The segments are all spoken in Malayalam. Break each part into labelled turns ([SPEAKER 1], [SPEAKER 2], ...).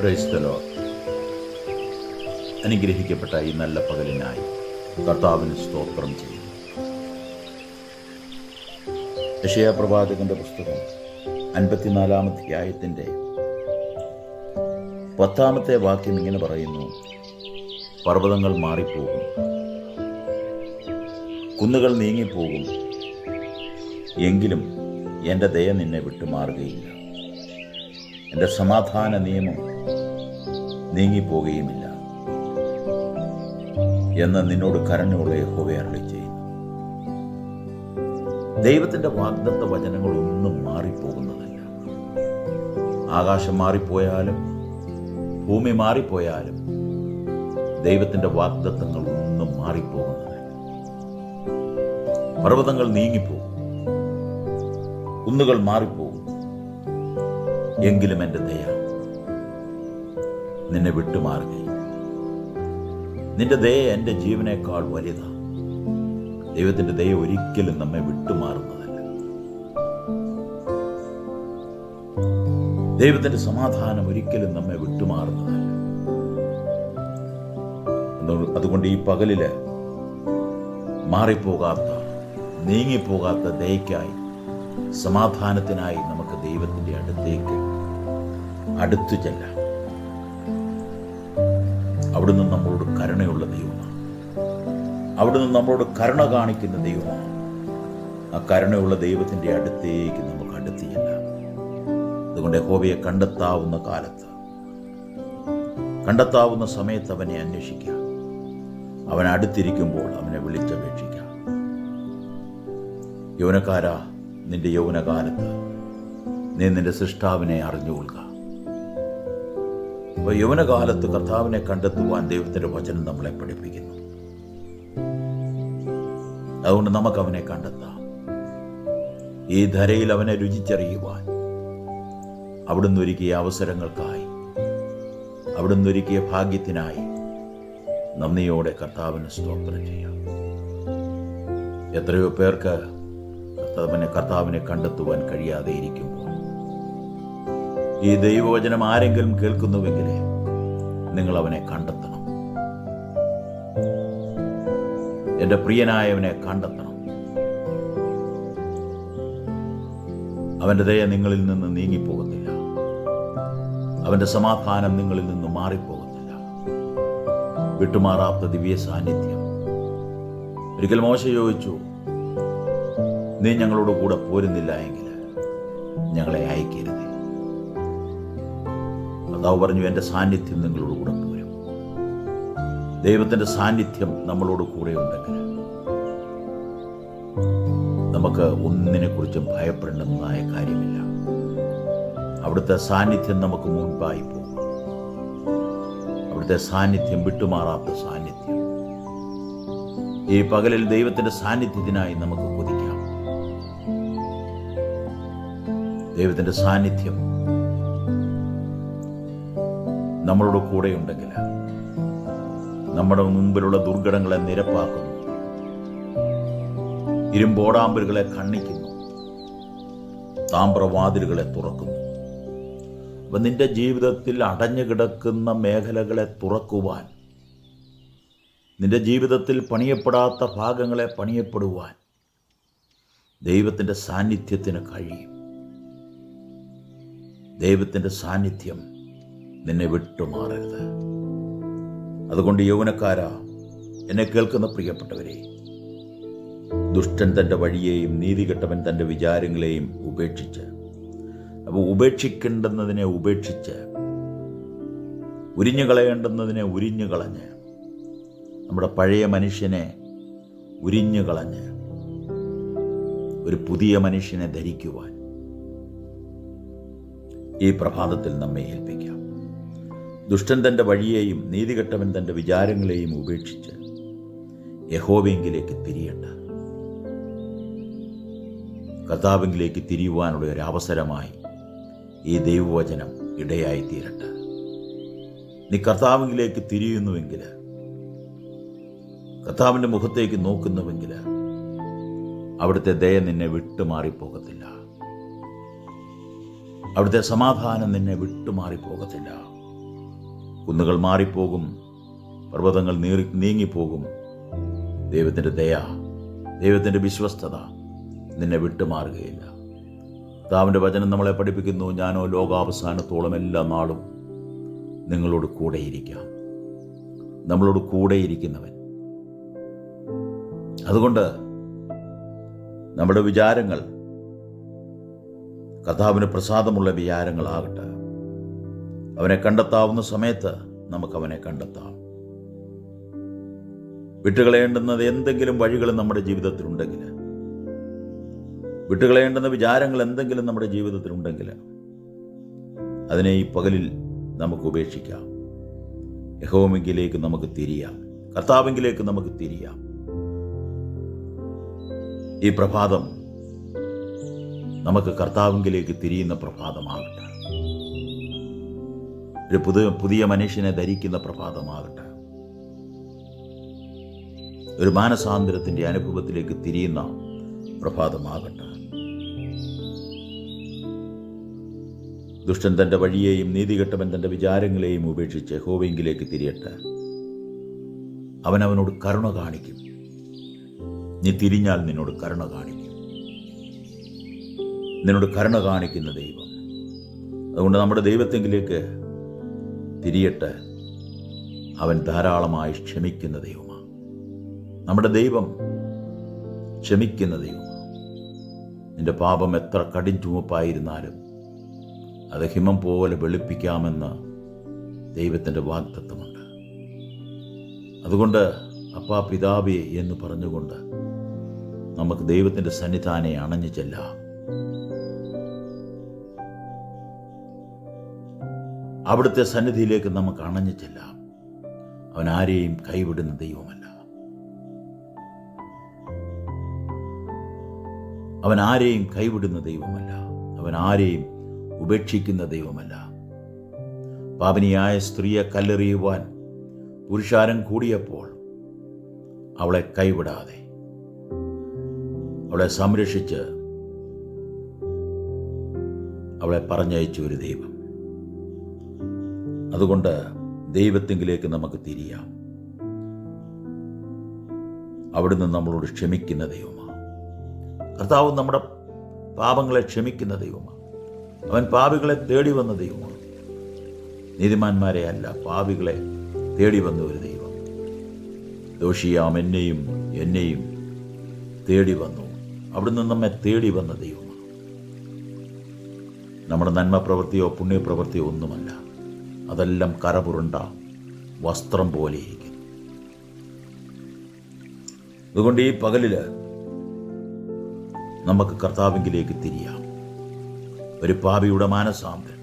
[SPEAKER 1] ക്രൈസ്തലോ അനുഗ്രഹിക്കപ്പെട്ട ഈ നല്ല പകലിനായി കർത്താവിന് സ്തോത്രം ചെയ്യുന്നു. യഷയ പ്രവാചകന്റെ പുസ്തകം അൻപത്തിനാലാമത്തെ അധ്യായത്തിന്റെ പത്താമത്തെ വാക്യം ഇങ്ങനെ പറയുന്നു. പർവതങ്ങൾ മാറിപ്പോകും. കുന്നുകൾ നീങ്ങിപ്പോകും. എങ്കിലും എന്റെ ദയ നിന്നെ വിട്ടുമാറുകയില്ല. എന്റെ സമാധാന നിയമം നീങ്ങിപ്പോകുകയുമില്ല എന്ന് നിന്നോട് കരുണയുള്ള യഹോവ ചെയ്യുന്നു. ദൈവത്തിന്റെ വാഗ്ദത്ത വചനങ്ങളൊന്നും മാറിപ്പോകുന്നതല്ല. ആകാശം മാറിപ്പോയാലും ഭൂമി മാറിപ്പോയാലും ദൈവത്തിന്റെ വാഗ്ദത്തങ്ങൾ ഒന്നും മാറിപ്പോകുന്നതല്ല. പർവതങ്ങൾ നീങ്ങിപ്പോകും കുന്നുകൾ മാറിപ്പോകും. എങ്കിലും എന്റെ ദയ നിന്നെ വിട്ടുമാറുകയും നിന്റെ ദയ എന്റെ ജീവനേക്കാൾ വലുതാ ദൈവത്തിന്റെ ദയ ഒരിക്കലും നമ്മെ വിട്ടുമാറുന്നതല്ല. ദൈവത്തിന്റെ സമാധാനം ഒരിക്കലും നമ്മെ വിട്ടുമാറുന്നതല്ല. അതുകൊണ്ട് ഈ പകലിൽ മാറിപ്പോകാത്ത നീങ്ങിപ്പോകാത്ത ദയക്കായി സമാധാനത്തിനായി നമുക്ക് ദൈവത്തിന്റെ അടുത്തേക്ക് അടുത്തു ചെല്ലാം. അവിടുന്ന് നമ്മളോട് കരുണയുള്ള ദൈവമാണ്. അവിടുന്ന് നമ്മളോട് കരുണ കാണിക്കുന്ന ദൈവമാണ്. ആ കരുണയുള്ള ദൈവത്തിന്റെ അടുത്തേക്ക് നമുക്ക് അടുത്ത് ചെല്ലാം. അതുകൊണ്ട് ഹോബിയെ കണ്ടെത്താവുന്ന കാലത്ത് കണ്ടെത്താവുന്ന സമയത്ത് അവനെ അന്വേഷിക്കാം. അവൻ അടുത്തിരിക്കുമ്പോൾ അവനെ വിളിച്ചപേക്ഷിക്കാം. യൗവനക്കാരാ നിന്റെ യൗവനകാലത്ത് നീ നിന്റെ സൃഷ്ടാവിനെ അറിഞ്ഞുകൊള്ളുക. അപ്പോൾ യൗവനകാലത്ത് കർത്താവിനെ കണ്ടെത്തുവാൻ ദൈവത്തിന്റെ വചനം നമ്മളെ പഠിപ്പിക്കുന്നു. അതുകൊണ്ട് നമുക്ക് അവനെ കണ്ടെത്താം. ഈ ധരയിൽ അവനെ രുചിച്ചറിയുവാൻ അവിടുന്ന് ഒരുക്കിയ അവസരങ്ങൾക്കായി അവിടുന്ന് ഒരുക്കിയ ഭാഗ്യത്തിനായി നന്ദിയോടെ കർത്താവിന് സ്തോത്രം ചെയ്യാം. എത്രയോ പേർക്ക് കർത്താവിനെ കർത്താവിനെ കണ്ടെത്തുവാൻ കഴിയാതെ ഇരിക്കുമ്പോൾ ഈ ദൈവവചനം ആരെങ്കിലും കേൾക്കുന്നുവെങ്കിൽ നിങ്ങൾ അവനെ കണ്ടെത്തണം. എന്റെ പ്രിയനായവനെ കണ്ടെത്തണം. അവന്റെ ദയ നിങ്ങളിൽ നിന്ന് നീങ്ങിപ്പോകത്തില്ല അവന്റെ സമാധാനം നിങ്ങളിൽ നിന്ന് മാറിപ്പോകത്തില്ല വിട്ടുമാറാത്ത ദിവ്യ സാന്നിധ്യം. ഒരിക്കൽ മോശ ചോദിച്ചു നീ ഞങ്ങളോട് കൂടെ പോരുന്നില്ല എങ്കിൽ ഞങ്ങളെ അയക്കരുത് കർത്താവ് പറഞ്ഞു എന്റെ സാന്നിധ്യം നിങ്ങളോട് കൂടെ പോരും. ദൈവത്തിന്റെ സാന്നിധ്യം നമ്മളോട് കൂടെ ഉണ്ടെങ്കിൽ നമുക്ക് ഒന്നിനെക്കുറിച്ചും ഭയപ്പെടേണ്ടതായ കാര്യമില്ല. അവിടുത്തെ സാന്നിധ്യം നമുക്ക് മുൻപായി പോകും. അവിടുത്തെ സാന്നിധ്യം വിട്ടുമാറാത്ത സാന്നിധ്യം. ഈ പകലിൽ ദൈവത്തിന്റെ സാന്നിധ്യത്തിനായി നമുക്ക് കൊതിക്കാം. ദൈവത്തിന്റെ സാന്നിധ്യം നമ്മളോട് കൂടെ ഉണ്ടെങ്കിൽ നമ്മുടെ മുമ്പിലുള്ള ദുർഘടങ്ങളെ നിരപ്പാക്കുന്നു. ഇരുമ്പോടാമ്പലുകളെ കണ്ണിക്കുന്നു താമ്രവാതിലുകളെ തുറക്കുന്നു. അപ്പം നിന്റെ ജീവിതത്തിൽ അടഞ്ഞു കിടക്കുന്ന മേഖലകളെ തുറക്കുവാൻ നിന്റെ ജീവിതത്തിൽ പണിയപ്പെടാത്ത ഭാഗങ്ങളെ പണിയപ്പെടുവാൻ ദൈവത്തിന്റെ സാന്നിധ്യത്തിന് കഴിയും. ദൈവത്തിന്റെ സാന്നിധ്യം നിന്നെ വിട്ടുമാറരുത്. അതുകൊണ്ട് യൗവനക്കാരാ എന്നെ കേൾക്കുന്ന പ്രിയപ്പെട്ടവരെ ദുഷ്ടൻ തന്റെ വഴിയെയും നീതികെട്ടവൻ തന്റെ വിചാരങ്ങളെയും ഉപേക്ഷിച്ച് അപ്പോൾ ഉപേക്ഷിക്കേണ്ടുന്നതിനെ ഉപേക്ഷിച്ച് ഉരിഞ്ഞു കളയേണ്ടുന്നതിനെ ഉരിഞ്ഞു കളഞ്ഞ് നമ്മുടെ പഴയ മനുഷ്യനെ ഉരിഞ്ഞു കളഞ്ഞ് ഒരു പുതിയ മനുഷ്യനെ ധരിക്കുവാൻ ഈ പ്രഭാതത്തിൽ നമ്മെ ഏൽപ്പിക്കാം. ദുഷ്ടൻ തന്റെ വഴിയെയും നീതികെട്ടവൻ തന്റെ വിചാരങ്ങളെയും ഉപേക്ഷിച്ച് യഹോവെങ്കിലേക്ക് തിരിയണ്ട. കർത്താവെങ്കിലേക്ക് തിരിയുവാനുള്ള ഒരവസരമായി ഈ ദൈവവചനം ഇടയായി തീരട്ടെ. നീ കർത്താവിലേക്ക് തിരിയുന്നുവെങ്കിൽ കർത്താവിന്റെ മുഖത്തേക്ക് നോക്കുന്നുവെങ്കിൽ അവിടുത്തെ ദയ നിന്നെ വിട്ടുമാറിപ്പോകത്തില്ല. അവിടുത്തെ സമാധാനം നിന്നെ വിട്ടുമാറിപ്പോകത്തില്ല. കുന്നുകൾ മാറിപ്പോകും പർവതങ്ങൾ നീറി നീങ്ങിപ്പോകും. ദൈവത്തിന്റെ ദയ ദൈവത്തിന്റെ വിശ്വസ്തത നിന്നെ വിട്ടുമാറുകയില്ല. കർത്താവിന്റെ വചനം നമ്മളെ പഠിപ്പിക്കുന്നു ഞാനോ ലോകാവസാനത്തോളം എല്ലാ നാളും നിങ്ങളോട് കൂടെയിരിക്കാം. നമ്മളോട് കൂടെയിരിക്കുന്നവൻ. അതുകൊണ്ട് നമ്മുടെ വിചാരങ്ങൾ കഥാവിന് പ്രസാദമുള്ള വിചാരങ്ങളാകട്ടെ. അവനെ കണ്ടെത്താവുന്ന സമയത്ത് നമുക്ക് അവനെ കണ്ടെത്താം. വിട്ടുകളയേണ്ടുന്നത് എന്തെങ്കിലും വഴികൾ നമ്മുടെ ജീവിതത്തിലുണ്ടെങ്കിൽ വിട്ടുകളയേണ്ടുന്ന വിചാരങ്ങൾ എന്തെങ്കിലും നമ്മുടെ ജീവിതത്തിലുണ്ടെങ്കിൽ അതിനെ ഈ പകലിൽ നമുക്ക് ഉപേക്ഷിക്കാം. യഹോമെങ്കിലേക്ക് നമുക്ക് തിരിയാം. കർത്താവെങ്കിലേക്ക് നമുക്ക് തിരിയാം. ഈ പ്രഭാതം നമുക്ക് കർത്താവെങ്കിലേക്ക് തിരിയുന്ന പ്രഭാതമാകട്ടെ. ഒരു പുതു പുതിയ മനുഷ്യനെ ധരിക്കുന്ന പ്രഭാതമാകട്ടെ. ഒരു മാനസാന്തരത്തിന്റെ അനുഭവത്തിലേക്ക് തിരിയുന്ന പ്രഭാതമാകട്ടെ. ദുഷ്ടൻ തന്റെ വഴിയെയും നീതികെട്ടവൻ തന്റെ വിചാരങ്ങളെയും ഉപേക്ഷിച്ച് ഹോവിങ്കിലേക്ക് തിരിയട്ടെ. അവൻ അവനോട് കരുണ കാണിക്കും. നീ തിരിഞ്ഞാൽ നിന്നോട് കരുണ കാണിക്കും. നിന്നോട് കരുണ കാണിക്കുന്ന ദൈവം. അതുകൊണ്ട് നമ്മുടെ ദൈവത്തെങ്കിലേക്ക് തിരിയട്ടെ അവൻ ധാരാളമായി ക്ഷമിക്കുന്ന ദൈവമാണ്. നമ്മുടെ ദൈവം ക്ഷമിക്കുന്ന ദൈവമാണ്. നിന്റെ പാപം എത്ര കടിൻ ചുമപ്പായിരുന്നാലും അത് ഹിമം പോലെ വെളുപ്പിക്കാമെന്ന് ദൈവത്തിന്റെ വാഗ്ദത്വമുണ്ട് അതുകൊണ്ട് അപ്പാ പിതാവേ എന്ന് പറഞ്ഞുകൊണ്ട് നമുക്ക് ദൈവത്തിന്റെ സന്നിധാനെ അണഞ്ഞു ചെല്ലാം. അവിടുത്തെ സന്നിധിയിലേക്ക് നമുക്ക് അണഞ്ഞു ചെല്ലാം. അവൻ ആരെയും കൈവിടുന്ന ദൈവമല്ല. അവൻ ആരെയും കൈവിടുന്ന ദൈവമല്ല. അവൻ ആരെയും ഉപേക്ഷിക്കുന്ന ദൈവമല്ല. പാപനിയായ സ്ത്രീയെ കല്ലെറിയുവാൻ പുരുഷാരം കൂടിയപ്പോൾ അവളെ കൈവിടാതെ അവളെ സംരക്ഷിച്ച് അവളെ പറഞ്ഞയച്ച ഒരു ദൈവം. അതുകൊണ്ട് ദൈവത്തെങ്കിലേക്ക് നമുക്ക് തിരിയാം. അവിടുന്ന് നമ്മളോട് ക്ഷമിക്കുന്ന ദൈവമാണ് കർത്താവ് നമ്മുടെ പാപങ്ങളെ ക്ഷമിക്കുന്ന ദൈവമാണ് അവൻ പാപികളെ തേടി വന്ന ദൈവമാണ് നീതിമാന്മാരെ അല്ല പാപികളെ തേടി വന്ന ഒരു ദൈവം. ദോഷിയാം എന്നെയും എന്നെയും തേടി വന്നു അവിടുന്ന് നമ്മെ തേടി വന്ന ദൈവമാണ് നമ്മുടെ നന്മ പ്രവൃത്തിയോ പുണ്യപ്രവൃത്തിയോ ഒന്നുമല്ല. അതെല്ലാം കരപുരണ്ട വസ്ത്രം പോലെ ഇരിക്കുന്നു അതുകൊണ്ട് ഈ പകലിൽ നമുക്ക് കർത്താവിങ്കിലേക്ക് തിരിയാം. ഒരു പാപിയുടെ മാനസാന്തരം.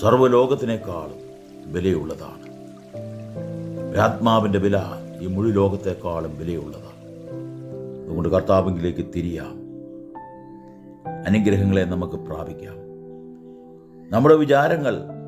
[SPEAKER 1] സർവലോകത്തിനേക്കാളും വിലയുള്ളതാണ്. ആത്മാവിന്റെ വില ഈ മുഴു ലോകത്തെക്കാളും വിലയുള്ളതാണ്. അതുകൊണ്ട് കർത്താവിങ്കിലേക്ക് തിരിയാം. അനുഗ്രഹങ്ങളെ നമുക്ക് പ്രാപിക്കാം. നമ്മുടെ വിചാരങ്ങൾ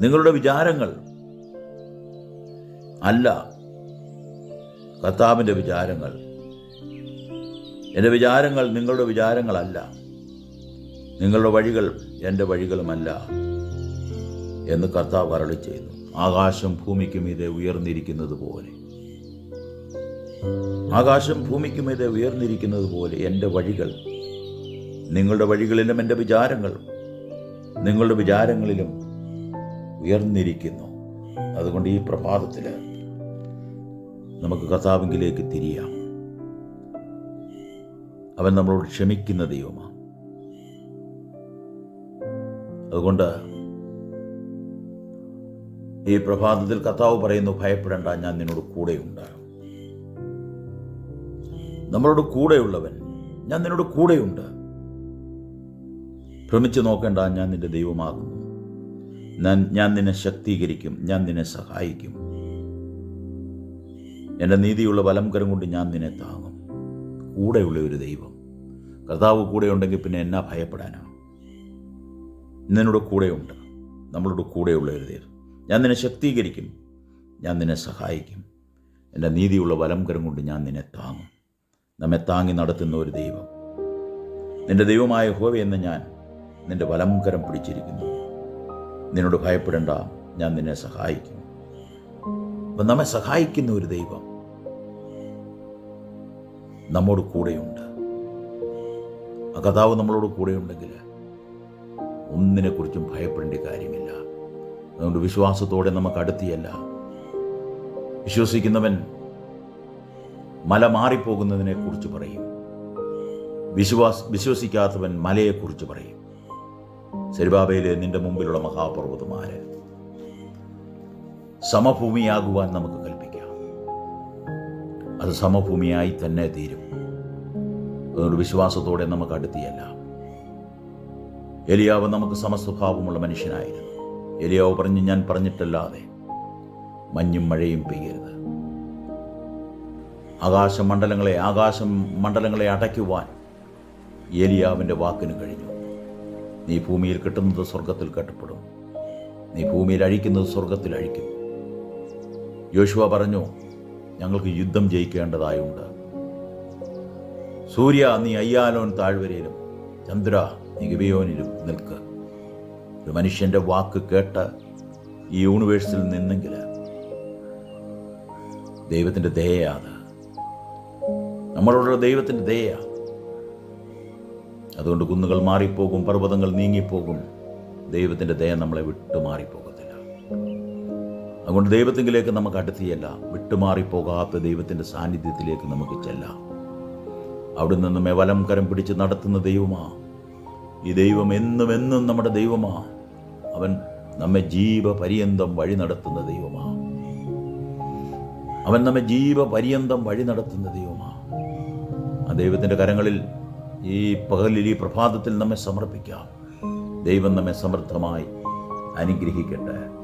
[SPEAKER 1] നിങ്ങളുടെ വിചാരങ്ങൾ. അല്ല കർത്താവിന്റെ വിചാരങ്ങൾ. എന്റെ വിചാരങ്ങൾ നിങ്ങളുടെ വിചാരങ്ങളല്ല. നിങ്ങളുടെ വഴികൾ എന്റെ വഴികളുമല്ല എന്ന് കർത്താവ് അരളി ചെയ്യുന്നു. ആകാശം ഭൂമിക്കും ഇതേ ഉയർന്നിരിക്കുന്നത് പോലെ. ആകാശം ഭൂമിക്കും ഇതേ ഉയർന്നിരിക്കുന്നത് പോലെ എന്റെ വഴികൾ നിങ്ങളുടെ വഴികളിലും എന്റെ വിചാരങ്ങൾ നിങ്ങളുടെ വിചാരങ്ങളിലും ഉയർന്നിരിക്കുന്നു. അതുകൊണ്ട് ഈ പ്രഭാതത്തിൽ നമുക്ക് കർത്താവിങ്കിലേക്ക് തിരിയാം. അവൻ നമ്മളോട് ക്ഷമിക്കുന്ന ദൈവമാണ് അതുകൊണ്ട് ഈ പ്രഭാതത്തിൽ കർത്താവ് പറയുന്നു ഭയപ്പെടേണ്ട ഞാൻ നിന്നോട് കൂടെയുണ്ട് നമ്മളോട് കൂടെയുള്ളവൻ ഞാൻ നിന്നോട് കൂടെയുണ്ട് ഭ്രമിച്ചു നോക്കേണ്ട ഞാൻ നിന്റെ ദൈവമാകുന്നു. ഞാൻ ഞാൻ നിന്നെ ശക്തീകരിക്കും ഞാൻ നിന്നെ സഹായിക്കും. എന്റെ നീതിയുള്ള വലം കരം കൊണ്ട് ഞാൻ നിന്നെ താങ്ങും. കൂടെയുള്ള ഒരു ദൈവം. കർത്താവ് കൂടെ ഉണ്ടെങ്കിൽ പിന്നെ എന്നാ ഭയപ്പെടാനാണ് നിന്നോട് കൂടെയുണ്ട് നമ്മളോട് കൂടെയുള്ള ഒരു ദൈവം. ഞാൻ നിന്നെ ശക്തീകരിക്കും ഞാൻ നിന്നെ സഹായിക്കും. എന്റെ നീതിയുള്ള വലം കരം കൊണ്ട് ഞാൻ നിന്നെ താങ്ങും. നമ്മെ താങ്ങി നടത്തുന്ന ഒരു ദൈവം. നിന്റെ ദൈവമായ ഹോവ എന്ന് ഞാൻ നിന്റെ വലം കരം പിടിച്ചിരിക്കുന്നു. നിന്നോട് ഭയപ്പെടേണ്ട. ഞാൻ നിന്നെ സഹായിക്കും. അപ്പം നമ്മെ സഹായിക്കുന്ന ഒരു ദൈവം നമ്മോട് കൂടെയുണ്ട്. ആ കഥാവ് നമ്മളോട് കൂടെയുണ്ടെങ്കിൽ ഒന്നിനെക്കുറിച്ചും ഭയപ്പെടേണ്ട കാര്യമില്ല. അതുകൊണ്ട് വിശ്വാസത്തോടെ നമുക്ക് അടുത്തിയല്ല. വിശ്വസിക്കുന്നവൻ മല മാറിപ്പോകുന്നതിനെക്കുറിച്ച് പറയും. വിശ്വാസ് വിശ്വസിക്കാത്തവൻ മലയെക്കുറിച്ച് പറയും. സെരുബാബയിലെ നിന്റെ മുമ്പിലുള്ള മഹാപർവതമാര് സമഭൂമിയാകുവാൻ നമുക്ക് കൽപ്പിക്കാം. അത് സമഭൂമിയായി തന്നെ തീരും. അതുകൊണ്ട് വിശ്വാസത്തോടെ നമുക്ക് അടുത്തിയല്ല. എലിയാവ് നമുക്ക് സമസ്വഭാവമുള്ള മനുഷ്യനായിരുന്നു. എലിയാവ് പറഞ്ഞ് ഞാൻ പറഞ്ഞിട്ടല്ലാതെ മഞ്ഞും മഴയും പെയ്യരുത്. ആകാശമണ്ഡലങ്ങളെ ആകാശം മണ്ഡലങ്ങളെ അടയ്ക്കുവാൻ ഏലിയാവിന്റെ വാക്കിന് കഴിഞ്ഞു. നീ ഭൂമിയിൽ കിട്ടുന്നത് സ്വർഗത്തിൽ കെട്ടപ്പെടും. നീ ഭൂമിയിൽ അഴിക്കുന്നത് സ്വർഗത്തിൽ അഴിക്കും. യോശുവ പറഞ്ഞു ഞങ്ങൾക്ക് യുദ്ധം ജയിക്കേണ്ടതായുണ്ട്. സൂര്യ നീ അയ്യാലോൻ താഴ്വരയിലും ചന്ദ്ര നീ ഗിബിയോനിലും നിൽക്ക്. ഒരു മനുഷ്യന്റെ വാക്ക് കേട്ട് ഈ യൂണിവേഴ്സിൽ നിന്നെങ്കിൽ ദൈവത്തിന്റെ ദയയാണ് നമ്മളോടുള്ള ദൈവത്തിന്റെ ദയ അതുകൊണ്ട് കുന്നുകൾ മാറിപ്പോകും പർവതങ്ങൾ നീങ്ങിപ്പോകും. ദൈവത്തിന്റെ ദയ നമ്മളെ വിട്ടുമാറിപ്പോകത്തില്ല. അതുകൊണ്ട് ദൈവത്തിങ്കിലേക്ക് നമുക്ക് അടുത്തിയല്ല വിട്ടുമാറിപ്പോകാത്ത ദൈവത്തിന്റെ സാന്നിധ്യത്തിലേക്ക് നമുക്ക് ചെല്ലാം. അവിടെ നിന്ന് വലം കരം പിടിച്ച് നടത്തുന്ന ദൈവമാ. ഈ ദൈവം എന്നും എന്നും നമ്മുടെ ദൈവമാ. അവൻ നമ്മെ ജീവപര്യന്തം വഴി നടത്തുന്ന ദൈവമാ. അവൻ നമ്മെ ജീവപര്യന്തം വഴി നടത്തുന്ന ദൈവമാ. ആ ദൈവത്തിന്റെ കരങ്ങളിൽ ഈ പകലിൽ ഈ പ്രഭാതത്തിൽ നമ്മെ സമർപ്പിക്കാം. ദൈവം നമ്മെ സമൃദ്ധമായി അനുഗ്രഹിക്കട്ടെ.